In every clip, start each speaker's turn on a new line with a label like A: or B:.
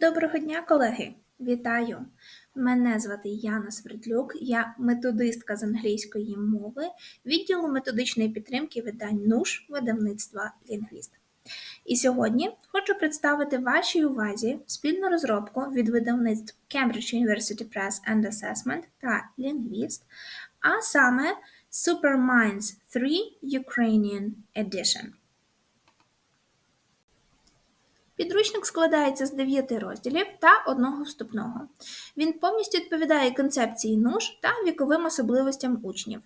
A: Доброго дня, колеги! Вітаю! Мене звати Яна Свердлюк, я методистка з англійської мови відділу методичної підтримки видань НУШ видавництва Лінгвіст. І сьогодні хочу представити вашій увазі спільну розробку від видавництв Cambridge University Press and Assessment та Linguist, а саме Superminds 3 Ukrainian Edition. Підручник складається з 9 розділів та одного вступного. Він повністю відповідає концепції НУШ та віковим особливостям учнів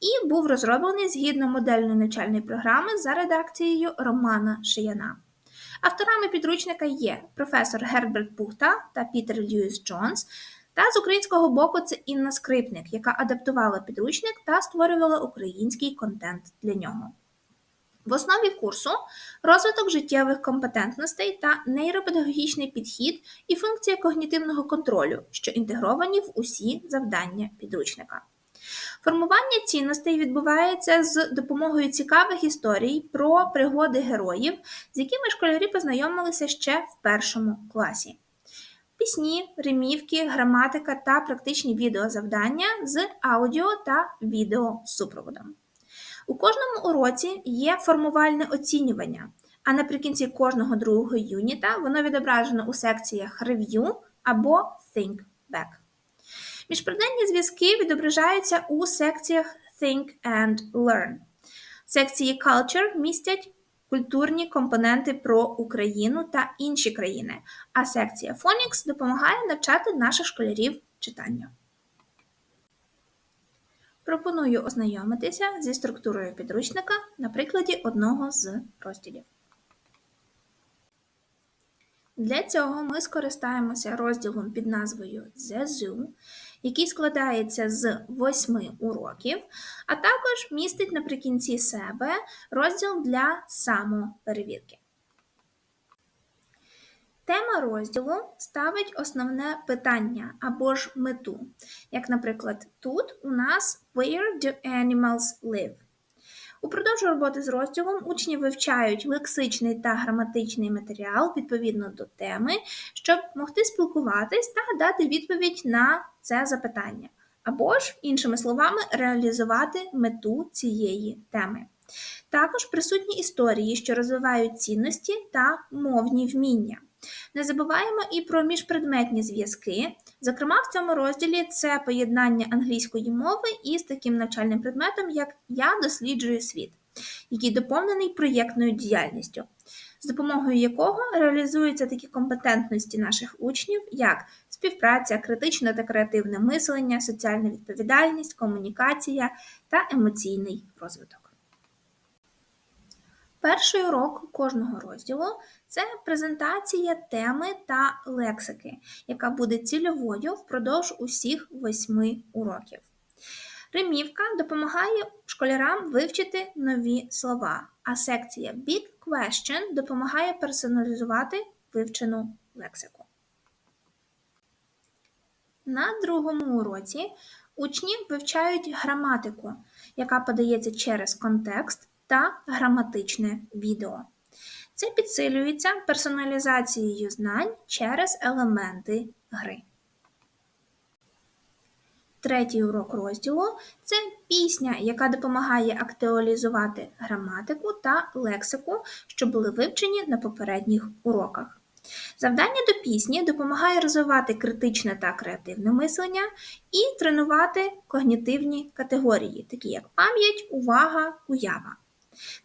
A: і був розроблений згідно модельної навчальної програми за редакцією Романа Шияна. Авторами підручника є професор Герберт Пухта та Пітер Льюіс Джонс. Та з українського боку це Інна Скрипник, яка адаптувала підручник та створювала український контент для нього. В основі курсу розвиток життєвих компетентностей та нейропедагогічний підхід і функція когнітивного контролю, що інтегровані в усі завдання підручника. Формування цінностей відбувається з допомогою цікавих історій про пригоди героїв, з якими школярі познайомилися ще в першому класі. Пісні, римівки, граматика та практичні відеозавдання з аудіо та відеосупроводом. У кожному уроці є формувальне оцінювання, а наприкінці кожного другого юніта воно відображено у секціях Review або Think Back. Міжприденні зв'язки відображаються у секціях Think and Learn. Секції Culture містять культурні компоненти про Україну та інші країни, а секція Phonics допомагає навчати наших школярів читанню. Пропоную ознайомитися зі структурою підручника на прикладі одного з розділів. Для цього ми скористаємося розділом під назвою The який складається з восьми уроків, а також містить наприкінці себе розділ для самоперевірки. Тема розділу ставить основне питання або ж мету. Як, наприклад, тут у нас Where do animals live? Упродовж роботи з розділом учні вивчають лексичний та граматичний матеріал відповідно до теми, щоб могти спілкуватись та дати відповідь на це запитання, або ж, іншими словами, реалізувати мету цієї теми. Також присутні історії, що розвивають цінності та мовні вміння. Не забуваємо і про міжпредметні зв'язки. Зокрема, в цьому розділі це поєднання англійської мови із таким навчальним предметом, як Я досліджую світ, який доповнений проєктною діяльністю, з допомогою якого реалізуються такі компетентності наших учнів, як співпраця, критичне та креативне мислення, соціальна відповідальність, комунікація та емоційний розвиток. Перший урок кожного розділу це презентація теми та лексики, яка буде цільовою впродовж усіх восьми уроків. Римівка допомагає школярам вивчити нові слова, а секція Big Question допомагає персоналізувати вивчену лексику. На другому уроці учні вивчають граматику, яка подається через контекст та граматичне відео. Це підсилюється персоналізацією знань через елементи гри. Третій урок розділу це пісня, яка допомагає актуалізувати граматику та лексику, що були вивчені на попередніх уроках. Завдання до пісні допомагає розвивати критичне та креативне мислення і тренувати когнітивні категорії, такі як пам'ять, увага, уява.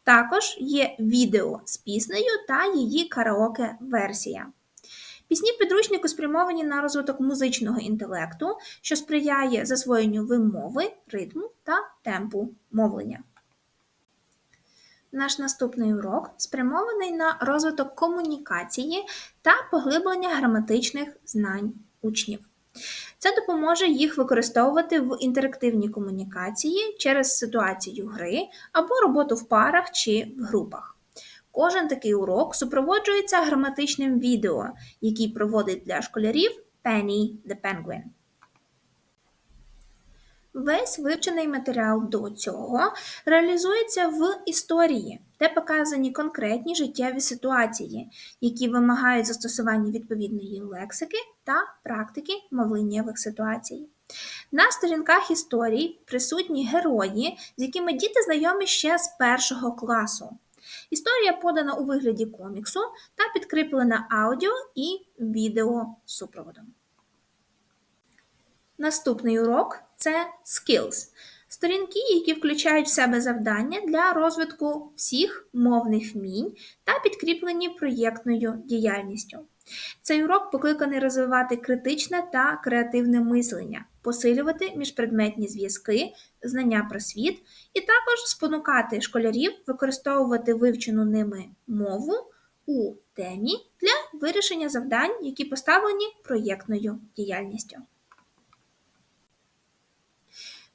A: Також є відео з піснею та її караоке-версія. Пісні в підручнику спрямовані на розвиток музичного інтелекту, що сприяє засвоєнню вимови, ритму та темпу мовлення. Наш наступний урок спрямований на розвиток комунікації та поглиблення граматичних знань учнів. Це допоможе їх використовувати в інтерактивній комунікації через ситуацію гри або роботу в парах чи в групах. Кожен такий урок супроводжується граматичним відео, який проводить для школярів Penny the Penguin. Весь вивчений матеріал до цього реалізується в історії, де показані конкретні життєві ситуації, які вимагають застосування відповідної лексики та практики мовленнєвих ситуацій. На сторінках історій присутні герої, з якими діти знайомі ще з першого класу. Історія подана у вигляді коміксу та підкріплена аудіо і відео супроводом. Наступний урок це Skills. Сторінки, які включають в себе завдання для розвитку всіх мовних вмінь та підкріплені проєктною діяльністю. Цей урок покликаний розвивати критичне та креативне мислення, посилювати міжпредметні зв'язки, знання про світ і також спонукати школярів використовувати вивчену ними мову у темі для вирішення завдань, які поставлені проєктною діяльністю.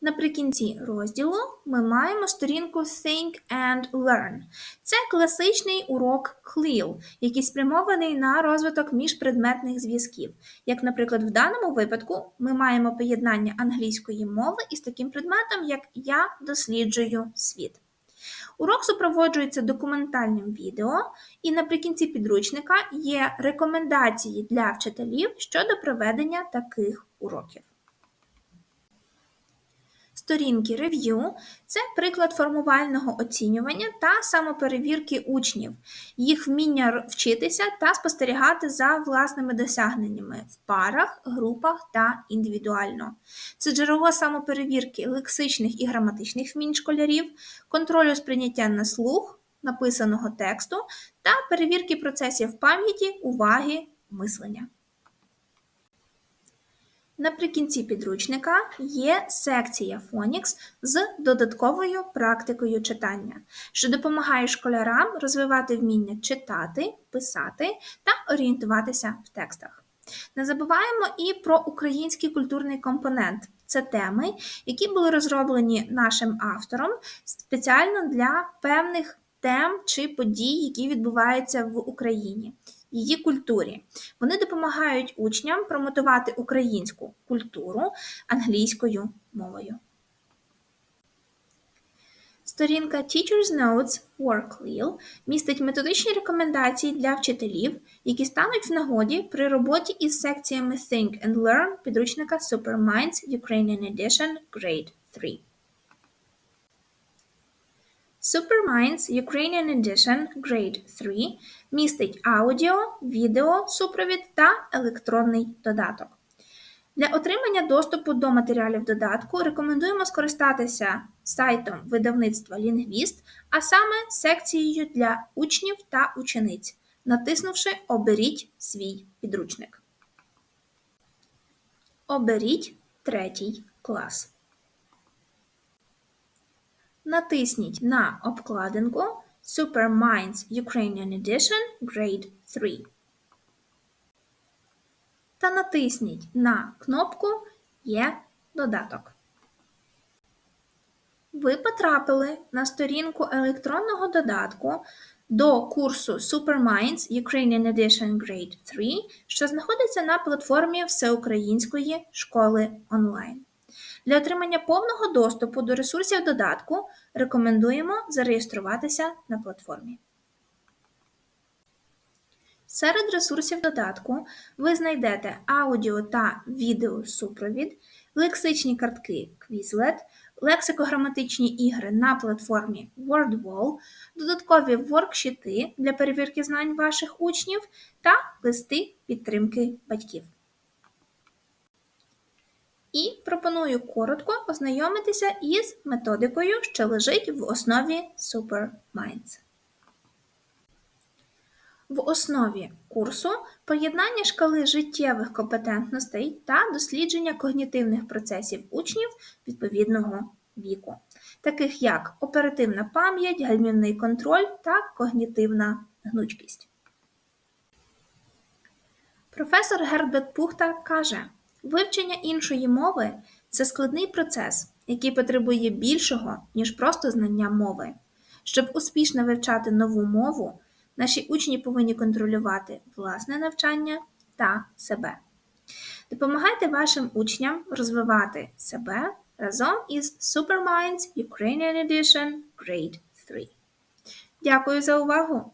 A: Наприкінці розділу ми маємо сторінку Think and Learn. Це класичний урок CLIL, який спрямований на розвиток міжпредметних зв'язків. Як, наприклад, в даному випадку ми маємо поєднання англійської мови із таким предметом, як Я досліджую світ. Урок супроводжується документальним відео, і наприкінці підручника є рекомендації для вчителів щодо проведення таких уроків. Сторінки рев'ю це приклад формувального оцінювання та самоперевірки учнів, їх вміння вчитися та спостерігати за власними досягненнями в парах, групах та індивідуально. Це джерело самоперевірки лексичних і граматичних вмінь школярів, контролю сприйняття на слух, написаного тексту та перевірки процесів пам'яті, уваги, мислення. Наприкінці підручника є секція Phonics з додатковою практикою читання, що допомагає школярам розвивати вміння читати, писати та орієнтуватися в текстах. Не забуваємо і про український культурний компонент. Це теми, які були розроблені нашим автором спеціально для певних тем чи подій, які відбуваються в Україні її культурі. Вони допомагають учням промотувати українську культуру англійською мовою. Сторінка Teacher's Notes for CLIL містить методичні рекомендації для вчителів, які стануть в нагоді при роботі із секціями Think and Learn підручника Superminds Ukrainian Edition Grade 3. Superminds Ukrainian Edition Grade 3 містить аудіо, відео, супровід та електронний додаток. Для отримання доступу до матеріалів додатку рекомендуємо скористатися сайтом видавництва Лінгвіст, а саме секцією для учнів та учениць, натиснувши Оберіть свій підручник. Оберіть третій клас натисніть на обкладинку Superminds Ukrainian Edition Grade 3 та натисніть на кнопку Є додаток. Ви потрапили на сторінку електронного додатку до курсу Superminds Ukrainian Edition Grade 3, що знаходиться на платформі Всеукраїнської школи онлайн. Для отримання повного доступу до ресурсів додатку рекомендуємо зареєструватися на платформі. Серед ресурсів додатку ви знайдете аудіо та відеосупровід, лексичні картки Quizlet, лексико-граматичні ігри на платформі WordWall, додаткові воркшіти для перевірки знань ваших учнів та листи підтримки батьків і пропоную коротко ознайомитися із методикою, що лежить в основі SuperMinds. В основі курсу поєднання шкали життєвих компетентностей та дослідження когнітивних процесів учнів відповідного віку, таких як оперативна пам'ять, гальмівний контроль та когнітивна гнучкість. Професор Герберт Пухта каже, Вивчення іншої мови це складний процес, який потребує більшого, ніж просто знання мови. Щоб успішно вивчати нову мову, наші учні повинні контролювати власне навчання та себе. Допомагайте вашим учням розвивати себе разом із Superminds Ukrainian Edition Grade 3. Дякую за увагу!